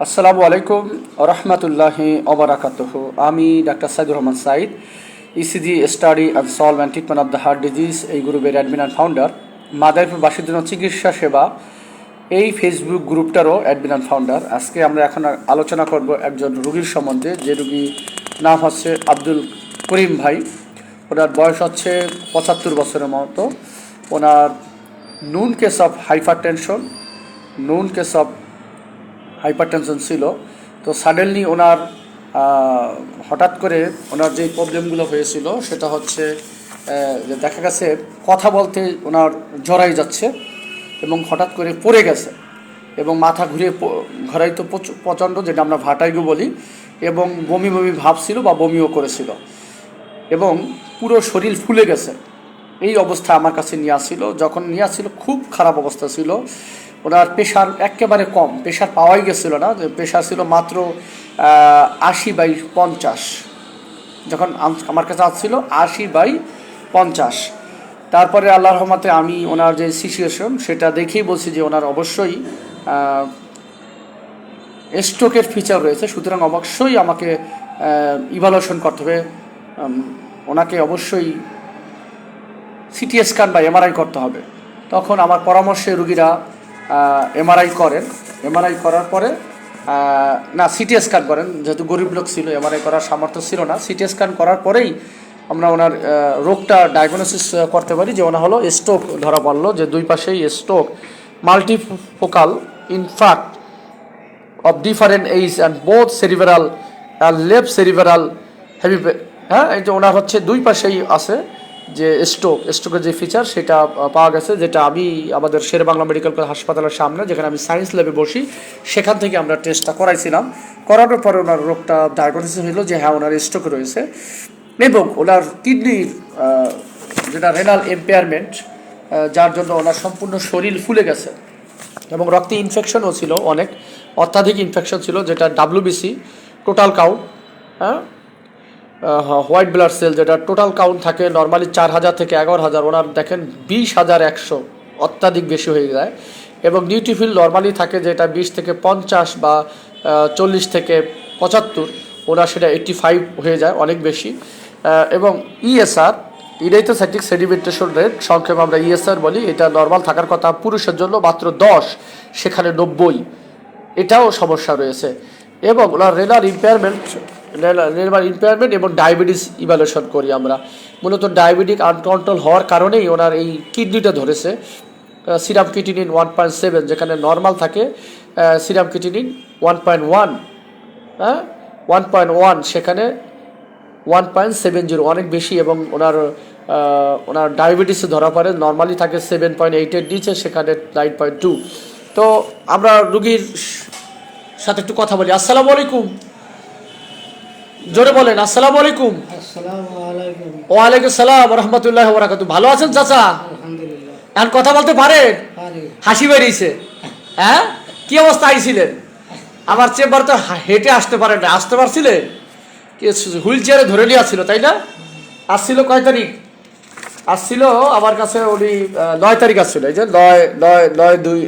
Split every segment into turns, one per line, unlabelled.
আসসালামু আলাইকুম রহমতুল্লাহি অবরাকাতুহ আমি doctor Saidur Rahman Sayeed ECG study and solve and treatment of the heart disease এই গ্রুপের অ্যাডমিন অ্যান্ড ফাউন্ডার মাদারীপুরবাসীর জন্য চিকিৎসা সেবা এই ফেসবুক গ্রুপটারও অ্যাডমিন ফাউন্ডার আজকে আমরা এখন আলোচনা করব একজন রুগীর সম্বন্ধে, যে রুগী নাম হচ্ছে আব্দুল করিম ভাই। ওনার বয়স হচ্ছে পঁচাত্তর বছরের মতো। ওনার known case of hypertension known case of hypertension ছিল, তো সাডেনলি ওনার হঠাৎ করে ওনার যে প্রবলেমগুলো হয়েছিল, সেটা হচ্ছে যে দেখা গেছে কথা বলতে ওনার জড়াই যাচ্ছে এবং হঠাৎ করে পড়ে গেছে এবং মাথা ঘুরে ঘরাই তো প্রচণ্ড, যেটা আমরা ভাটাইগু বলি, এবং বমি বমি ভাব ছিল বা বমিও করেছিল এবং পুরো শরীর ফুলে গেছে। এই অবস্থা আমার কাছে নিয়ে আসছিল, যখন নিয়ে আসছিল খুব খারাপ অবস্থা ছিল। ওনার প্রেশার একেবারে কম। প্রেশার পাওয়াই গেছিল না। প্রেশার ছিল মাত্র আশি বাই পঞ্চাশ। যখন আমার কাছে আসছিল, আশি বাই পঞ্চাশ। তারপরে আল্লাহর রহমাতে আমি ওনার যে সিচুয়েশন সেটা দেখেই বলছি যে ওনার অবশ্যই স্ট্রোকের ফিচার রয়েছে। সুতরাং অবশ্যই আমাকে ইভালুয়েশন করতে হবে। ওনাকে অবশ্যই সিটি স্ক্যান বা এমআরআই করতে হবে। তখন আমার পরামর্শে রুগীরা এমআরআই করেন। এমআরআই করার পরে না সিটি স্ক্যান করেন। যেহেতু গরিব লোক ছিল এমআরআই করার সামর্থ্য ছিল না। সিটি স্ক্যান করার পরেই আমরা ওনার রোগটা ডায়াগনোসিস করতে পারি যে ওনার হলো স্ট্রোক ধরা পড়ল, যে দুই পাশেই stroke multifocal in fact of different age and both and left cerebral heavy হ্যাঁ এই যে ওনার হচ্ছে দুই পাশেই আছে। যে স্ট্রোক স্ট্রোকের যে ফিচার সেটা পাওয়া গেছে, যেটা আমি আমাদের শের বাংলা মেডিকেল কলেজ হাসপাতালের সামনে, যেখানে আমি সায়েন্স ল্যাবে বসি, সেখান থেকে আমরা টেস্টটা করাইছিলাম। করানোর পরে ওনার রোগটা ডায়াগনোসিস হলো যে হ্যাঁ ওনার স্ট্রোক রয়েছে। এবং ওনার কিডনির যেটা রেনাল এম্পেয়ারমেন্ট যার জন্য ওনার সম্পূর্ণ শরীর ফুলে গেছে। এবং রক্তে ইনফেকশনও ছিল অনেক, অত্যাধিক ইনফেকশন ছিল, যেটা ডাব্লিউবিসি টোটাল কাউন্ট হ্যাঁ? হোয়াইট ব্লাড সেল যেটা টোটাল কাউন্ট থাকে নর্মালি চার হাজার থেকে এগারো হাজার। ওনার দেখেন বিশ হাজার একশো অত্যাধিক বেশি হয়ে যায়। এবং নিউট্রিফিল নর্মালি থাকে যেটা বিশ থেকে পঞ্চাশ বা চল্লিশ থেকে পঁচাত্তর। ওনার সেটা এইট্টি ফাইভ হয়ে যায় অনেক বেশি। এবং E ESR erythrocytic sedimentation rate সংক্ষেপে আমরা ইএসআর বলি। এটা নর্মাল থাকার কথা পুরুষের জন্য মাত্র দশ, সেখানে নব্বই। এটাও সমস্যা রয়েছে। এবং ওনার রেনাল ইম্পেয়ারমেন্ট রেনাল ইম্পেয়ারমেন্ট এবং ডায়াবেটিস ইভ্যালুয়েশন করি আমরা। মূলত ডায়াবেটিক আনকন্ট্রোল হওয়ার কারণেই ওনার এই কিডনিটা ধরেছে। Serum creatinine one point seven যেখানে নর্মাল থাকে serum creatinine one point one হ্যাঁ? ওয়ান পয়েন্ট ওয়ান সেখানে ওয়ান পয়েন্ট সেভেন জিরো অনেক বেশি এবং ওনার ওনার ডায়াবেটিসে ধরা পড়ে। নর্মালি থাকে সেভেন পয়েন্ট এইটের নিচে, সেখানে নাইন পয়েন্ট টু তো আমরা রুগীর সাথে একটু কথা বলি। আসসালামু আলাইকুম। জোরে বলেন আসসালামু আলাইকুম। ওয়ালাইকুম সালাম রহমতুল্লাহ বরাকাতু ভালো আছেন চাচা? এখন কথা বলতে পারেন? হাসি বেরিয়েছে। হ্যাঁ? কি অবস্থা আইছিলেন? আমার চেম্বার তো হেঁটে আসতে পারেন না আসতে পারছিলেন হুইল চেয়ারে ধরে নিয়ে আসছিল তাই না? আসছিল কয় তারিখ? আসছিল আমার কাছে উনি নয় তারিখ আসছিল। এই যে নয় নয় নয় দুই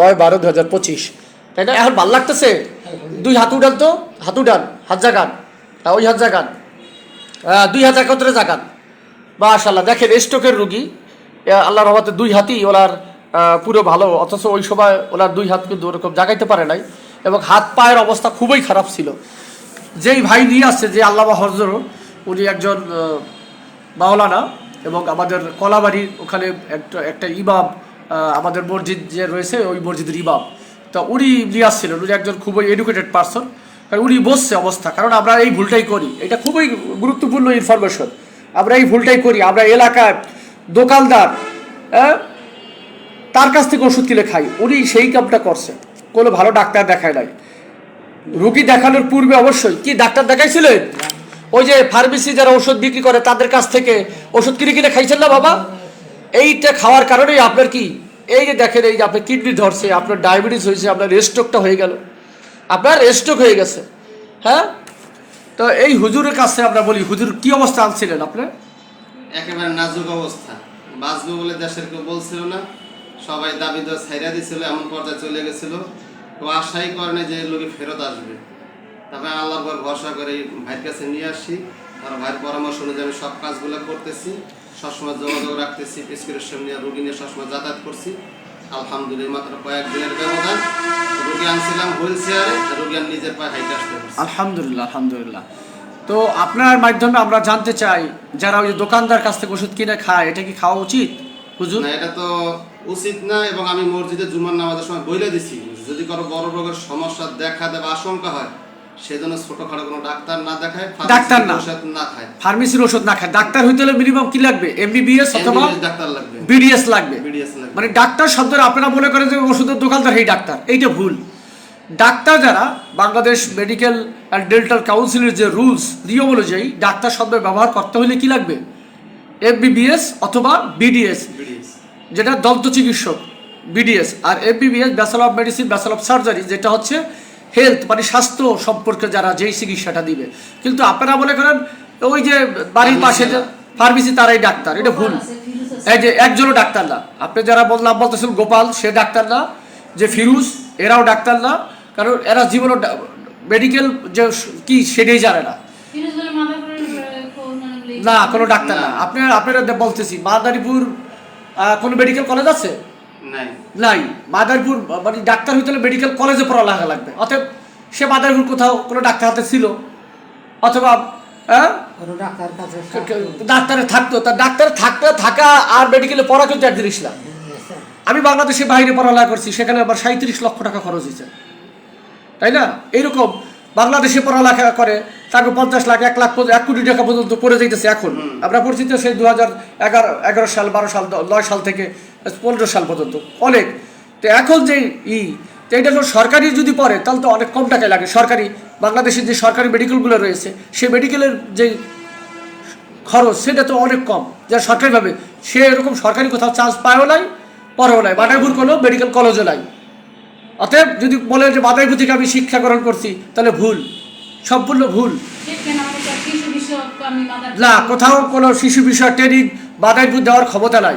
নয় বারো দু হাজার পঁচিশ। তাই না? এখন ভালো লাগতেছে? দুই হাত উঠান তো? হাত উঠান হাত জাগান। হ্যাঁ, ওই হাত জাগান। হ্যাঁ, দুই হাত একত্রে জাগান। মাশাল্লাহ দেখেন স্ট্রোকের রুগী আহ, আল্লাহর রহমতে দুই হাতই ওনার পুরো ভালো অথচ ওই সময় ওনার দুই হাত কিন্তু ওরকম জাগাইতে পারে নাই এবং হাত পায়ের অবস্থা খুবই খারাপ ছিল। যেই ভাই নিয়ে আসছে যে আল্লামা হজর উনি একজন মাওলানা এবং আমাদের কলাবাড়ির ওখানে একটা একটা ইমাম আমাদের মসজিদ যে রয়েছে ওই মসজিদের ইমাম। তা উনি নিয়ে আসছিলেন উনি একজন খুবই এডুকেটেড পারসন উনি বসছে অবস্থা, কারণ আমরা এই ভুলটাই করি। এটা খুবই গুরুত্বপূর্ণ ইনফরমেশন আমরা এই ভুলটাই করি, আমরা এলাকার দোকানদার হ্যাঁ তার কাছ থেকে ওষুধ কিনে খাই। উনি সেই কামটা করছে। কোনো ভালো ডাক্তার দেখায় নাই। রুগী দেখানোর পূর্বে অবশ্যই, কি ডাক্তার দেখাইছিলেন? ওই যে ফার্মেসি যারা ওষুধ বিক্রি করে, তাদের কাছ থেকে ওষুধ কিনে কিনে খাইছেন না বাবা? এইটা খাওয়ার কারণেই আপনার কি? এই যে দেখেন, এই যে আপনার কিডনি ধরছে, আপনার ডায়াবেটিস হয়েছে, আপনার স্ট্রোকটা হয়ে গেল। আপনার স্ট্রোক হয়ে গেছে। হ্যাঁ? তো এই হুজুরের কাছে আমরা বলি, হুজুর কি অবস্থা আনছিলেন আপনার?
একেবারে নাজুক অবস্থা। বাঁচবো বলে দেশের কেউ বলছিল না। সবাই দাবি দেওয়া ছাইরা দিছিল, এমন পর্যায়ে চলে গেছিল। তো আশাই করে না যে লোকে ফেরত আসবে। তারপরে আল্লাহর পর ভরসা করে ভাইয়ের কাছে নিয়ে আসি। আর ভাইয়ের পরামর্শ অনুযায়ী আমি সব কাজগুলো করতেছি। সবসময় যোগাযোগ রাখতেছি প্রেসক্রিপশন নিয়ে, রুগী নিয়ে সবসময় যাতায়াত করছি। আলহামদুলিল্লাহ মাত্র কয়েকদিনের ব্যবধান। রুগী আনছিলাম হুইল চেয়ারে রুগী নিজের পায়ে হাইটে আসতে
আলহামদুলিল্লাহ আলহামদুলিল্লাহ। তো আপনার মাধ্যমে আমরা জানতে চাই যারা ওই দোকানদার কাছ থেকে ওষুধ কিনে খায় এটা কি খাওয়া উচিত? হুজুর?
না এটা তো উচিত না এবং আমি মসজিদে জুমার নামাজের সময় বলে দিছি। যদি কোনো বড় রোগের সমস্যা দেখা দেবে আশঙ্কা হয় সেজন্য ছোটখাটো কোনো ডাক্তার না দেখায়
ডাক্তার না।
ওষুধ না খায়।
ফার্মেসির ওষুধ না খায়। ডাক্তার হইতে হলে মিনিমাম কি লাগবে? এমবিবিএস অথবা
ডাক্তার লাগবে।
বিডিএস লাগবে?
বিডিএস
মানে ডাক্তার শব্দের আপনারা মনে করেন যে ওষুধের দোকানদার এই ডাক্তার এইটা ভুল। ডাক্তার যারা বাংলাদেশ মেডিকেল অ্যান্ড ডেন্টাল কাউন্সিলের যে রুলস নিয়ম অনুযায়ী ডাক্তার শব্দের ব্যবহার করতে হলে কি লাগবে? এফবিবিএস অথবা বিডিএস যেটা দন্ত চিকিৎসক BDS. R MBBS bachelor of medicine bachelor of surgery যেটা হচ্ছে হেলথ মানে স্বাস্থ্য সম্পর্কে যারা যেই চিকিৎসাটা দিবে। কিন্তু আপনারা মনে করেন ওই যে বাড়ির পাশে যে ফার্মেসি তারাই ডাক্তার এটা ভুল। এই যে একজনও ডাক্তার না। আপনি যারা বললাম বলতেছেন গোপাল সে ডাক্তার না। যে ফিরুজ এরাও ডাক্তার না। কারণ এরা জীবনও মেডিকেল যে কি সেটাই জানে না। না কোনো ডাক্তার না। আপনার আপনারা বলতেছি মাদারীপুর কোনো মেডিকেল কলেজ আছে?
নাই।
নাই। মাদারীপুর মানে ডাক্তার হইতে হলে মেডিকেল কলেজে পড়ালেখা লাগবে। অতএব সে মাদারীপুর কোথাও কোনো ডাক্তার হাতে ছিল? অথবা হ্যাঁ?
ডাক্তার
থাকতো তা ডাক্তারে থাকতে থাকা আর মেডিকেলে পড়া কিন্তু এক জিনিস না। আমি বাংলাদেশে বাইরে পড়ালেখা করছি সেখানে আমার সাঁত্রিশ লক্ষ টাকা খরচ হয়েছে। তাই না? এইরকম বাংলাদেশে পড়ালেখা করে তাকে পঞ্চাশ লাখ এক লাখ এক কোটি টাকা পর্যন্ত পড়ে যাইতেছে এখন। আমরা পরিচিত সেই দু হাজার এগারো এগারো সাল বারো সাল নয় সাল থেকে পনেরো সাল পর্যন্ত অনেক। তো এখন যে ই তো এটা তো সরকারি যদি পড়ে তাহলে তো অনেক কম টাকায় লাগে। সরকারি বাংলাদেশের যে সরকারি মেডিকেলগুলো রয়েছে সেই মেডিকেলের যে খরচ সেটা তো অনেক কম। যা সরকারিভাবে সে এরকম সরকারি কোথাও চান্স পায়ও নাই পরেও নাই। বাটাইপুর কোনো মেডিকেল কলেজও নাই। অতএব যদি বলে যে বাদাইপুর থেকে আমি শিক্ষা গ্রহণ করছি তাহলে ভুল। সম্পূর্ণ ভুল। না কোথাও কোনো শিশু বিষয় ট্রেনিং বাদাইপুর দেওয়ার ক্ষমতা নাই।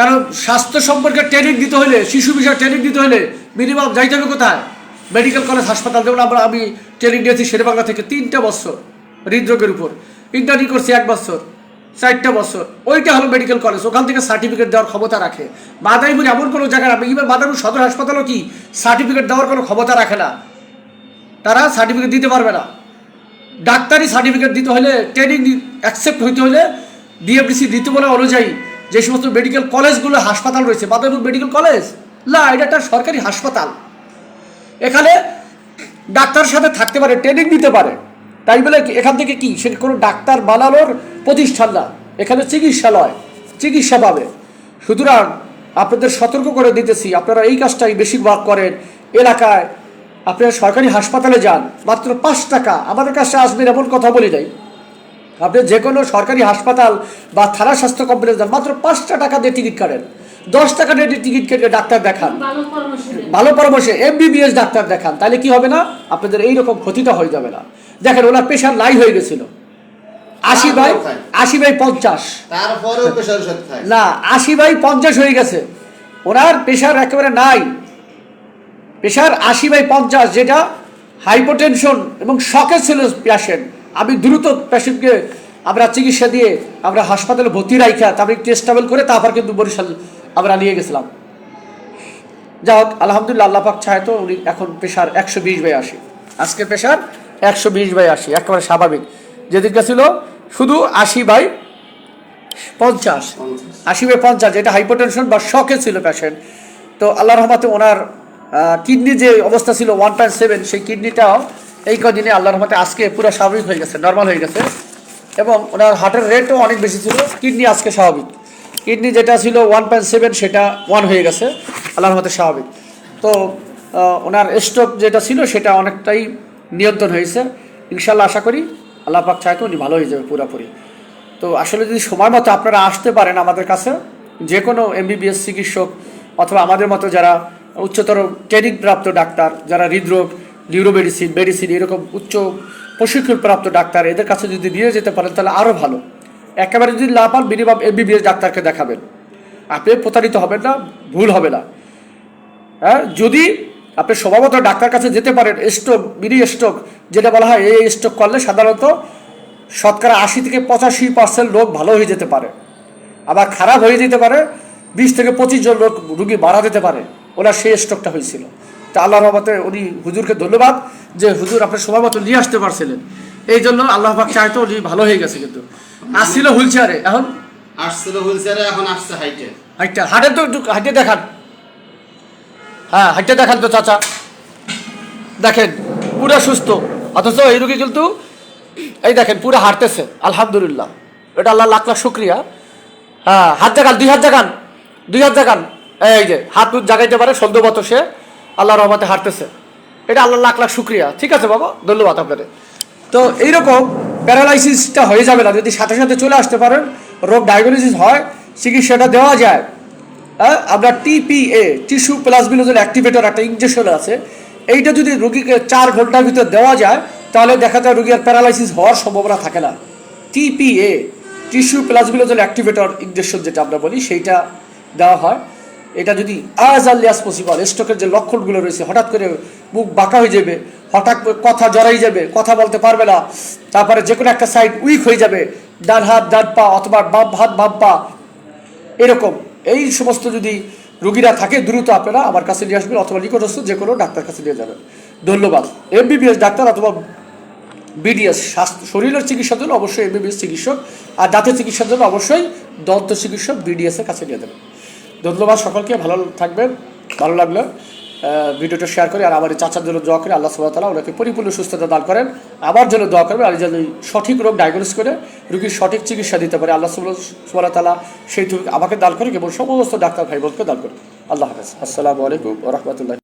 কারণ স্বাস্থ্য সম্পর্কে ট্রেনিং দিতে হলে, শিশু বিষয় ট্রেনিং দিতে হলে মিনিমাম যাইতে হবে কোথায়? মেডিকেল কলেজ হাসপাতাল। যেমন আমরা আমি ট্রেনিং নিয়েছি শেরেবাংলা থেকে তিনটা বছর হৃদরোগের উপর। ইন্টার্নি করছি এক বছর, চারটা বছর। ওইটা হলো মেডিকেল কলেজ ওখান থেকে সার্টিফিকেট দেওয়ার ক্ষমতা রাখে। বাদাইপুর এমন কোনো জায়গায় আমি ইভেন বাদাইপুর সদর হাসপাতালও কি সার্টিফিকেট দেওয়ার কোনো ক্ষমতা রাখে না। তারা সার্টিফিকেট দিতে পারবে না। ডাক্তারি সার্টিফিকেট দিতে হলে ট্রেনিং অ্যাকসেপ্ট হইতে হলে ডিএফডিসি নীতিমালা অনুযায়ী যে সমস্ত মেডিকেল কলেজগুলো হাসপাতাল রয়েছে বাদাইপুর মেডিকেল কলেজ না, এটা একটা সরকারি হাসপাতাল। এখানে ডাক্তার সাথে থাকতে পারে ট্রেনিং দিতে পারে। তাই বলে এখান থেকে কি, সে কোনো ডাক্তার বানানোর প্রতিষ্ঠান না। এখানে চিকিৎসালয়, চিকিৎসা পাবে। সুতরাং আপনাদের সতর্ক করে দিতেছি, আপনারা এই কাজটাই বেশিরভাগ করেন। এলাকায় আপনারা সরকারি হাসপাতালে যান, মাত্র পাঁচ টাকা। আমাদের কাছে আসবেন, এমন কথা বলি নাই। আপনি যে কোনো সরকারি হাসপাতাল বা থানা স্বাস্থ্য কমপ্লেক্স যান মাত্র পাঁচটা টাকা দিয়ে টিকিট কাটেন। দশ টাকা দিয়ে টিকিট কেটে ডাক্তার দেখান।
ভালো পরামর্শ
এমবিবিএস ডাক্তার দেখান। তাহলে কি হবে না? আপনাদের এই রকম ক্ষতিটা হয়ে যাবে না। দেখেন ওনার প্রেশার লাই হয়ে গেছিল। আশি বাই আশি বাই পঞ্চাশ। না আশি বাই পঞ্চাশ হয়ে গেছে। ওনার প্রেশার একেবারে নাই। প্রেশার আশি বাই পঞ্চাশ যেটা হাইপোটেনশন এবং শকে ছিল পেশেন্ট আমি দ্রুত পেশেন্টকে আমরা চিকিৎসা দিয়ে আমরা হাসপাতালে ভর্তি রাখা তারপরে টেস্টাবেল করে তারপর কিন্তু বরিশাল আমরা নিয়ে গেছিলাম। যা হোক, আলহামদুলিল্লাহ আল্লাহ পাক চায় তো, উনি এখন প্রেশার একশো বিশ বাই আশি আজকের প্রেশার একশো বিশ বাই আশি একেবারে স্বাভাবিক। যেদিনটা ছিল শুধু আশি বাই পঞ্চাশ। আশি বাই পঞ্চাশ, এটা হাইপোটেনশন বা শকে ছিল পেশেন্ট তো আল্লাহ রহমাতে ওনার কিডনি যে অবস্থা ছিল ওয়ান পয়েন্ট সেভেন সেই কিডনিটাও এই কদিনে আল্লাহর রহমতে আজকে পুরো স্বাভাবিক হয়ে গেছে নর্মাল হয়ে গেছে। এবং ওনার হার্টের রেটও অনেক বেশি ছিল কিডনি আজকে স্বাভাবিক। কিডনি যেটা ছিল ওয়ান পয়েন্ট সেভেন সেটা ওয়ান হয়ে গেছে, আল্লাহর রহমতে স্বাভাবিক। তো ওনার স্ট্রোক যেটা ছিল, সেটা অনেকটাই নিয়ন্ত্রণ হয়েছে। ইনশাল্লাহ আশা করি আল্লাহ পাক চায় তো উনি ভালো হয়ে যাবে পুরোপুরি। তো আসলে যদি সময় মতো আপনারা আসতে পারেন আমাদের কাছে যে কোনো এমবিবিএস চিকিৎসক অথবা আমাদের মতো যারা উচ্চতর ট্রেনিং প্রাপ্ত ডাক্তার, যারা হৃদরোগ নিউরো মেডিসিন, এরকম উচ্চ প্রশিক্ষণপ্রাপ্ত ডাক্তার এদের কাছে যদি নিয়ে যেতে পারেন, তাহলে আরও ভালো। একেবারে যদি না পান মিনিমাম এমবিবিএস ডাক্তারকে দেখাবেন। আপনি প্রতারিত হবেন না, ভুল হবে না। হ্যাঁ যদি আপনি স্বভাবত ডাক্তার কাছে যেতে পারেন স্ট্রোক মিনি স্ট্রোক যেটা বলা হয় এই স্ট্রোক করলে সাধারণত শতকরা আশি থেকে পঁচাশি পার্সেন্ট লোক ভালো হয়ে যেতে পারে। আবার খারাপ হয়ে যেতে পারে, বিশ থেকে পঁচিশ জন লোক রুগী মারা যেতে পারে। ওনার সেই স্ট্রোকটা হয়েছিল। তা আল্লাহ রহমতে উনি হুজুরকে ধন্যবাদ যে হুজুর আপনার সময় মতো নিয়ে আসতে পারছিলেন। এই জন্য আল্লাহ পাক চাইতো উনি ভালো হয়ে গেছে কিন্তু। আসছিল হুইল চেয়ারে এখন?
আসছিল হুইল চেয়ারে এখন আসছে হাইটে।
হাইটটা হাটে তো একটু হাইটে দেখান। হ্যাঁ হাইটে দেখান তো চাচা। দেখেন পুরো সুস্থ। অথচ এই রুগী কিন্তু এই দেখেন পুরো হাঁটতেছে আলহামদুলিল্লাহ। এটা আল্লাহ লাখ লাখ শুক্রিয়া। হ্যাঁ হাত জাগান দুই হাত জাগান দুই হাত জাগান এই যে হাত জাগাইতে পারে সদ্যবত সে। আল্লাহ রহমতে হারতেছে এটা আল্লাহ লাখ লাখ শুক্রিয়া। ঠিক আছে বাবা, ধন্যবাদ আপনাদের। তো এইরকম প্যারালাইসিসটা হয়ে যাবে না। যদি সাথে সাথে চলে আসতে পারেন, রোগ ডায়াগনোসিস হয়, চিকিৎসাটা দেওয়া যায়। হ্যাঁ আমরা টিপিএ, টিস্যু প্লাজমিনোজেন অ্যাক্টিভেটর একটা ইঞ্জেকশন আছে। এইটা যদি রুগীকে চার ঘণ্টার ভিতর দেওয়া যায়, তাহলে দেখা যায় রুগীর প্যারালাইসিস হওয়ার সম্ভাবনা থাকে না। TPA, tissue plasminogen activator injection যেটা আমরা বলি, সেইটা দেওয়া হয়। এটা যদি আজ আজ পসিবল স্ট্রোকের যে লক্ষণগুলো রয়েছে, হঠাৎ করে মুখ বাঁকা হয়ে যাবে, হঠাৎ কথা জড়াই যাবে, কথা বলতে পারবে না, তারপরে যে কোনো একটা সাইড উইক হয়ে যাবে, ডান হাত, ডান পা অথবা বাম হাত, বাম পা, এরকম। এই সমস্ত যদি রুগীরা থাকে, দ্রুত আপনারা আমার কাছে নিয়ে আসবেন অথবা নিকটস্থ যে কোনো ডাক্তার কাছে নিয়ে যাবেন। ধন্যবাদ। এমবিবিএস ডাক্তার অথবা বিডিএস স্বাস্থ্য, শরীরের চিকিৎসার জন্য অবশ্যই এমবিবিএস চিকিৎসক আর দাঁতের চিকিৎসার জন্য অবশ্যই দন্ত চিকিৎসক বিডিএসের কাছে নিয়ে দেবেন ধন্যবাদ সকলকে, ভালো থাকবেন, ভালো লাগল। ভিডিওটা শেয়ার করে আর আমার চাচার জন্য দোয়া করে আল্লাহ সুবাহ তালা ওনাকে পরিপূর্ণ সুস্থতা দান করেন। আমার জন্য দোয়া করবেন আর যেন সঠিক রোগ ডায়াগনোস করে, রুগীর সঠিক চিকিৎসা দিতে পারে। আল্লাহ সুবাহ তালা সেই আমাকে দান করে এবং সমস্ত ডাক্তার ভাই বোনকে দান করে আল্লাহ হাফেজ। আসসালামু আলাইকুম রহমতুল্লাহ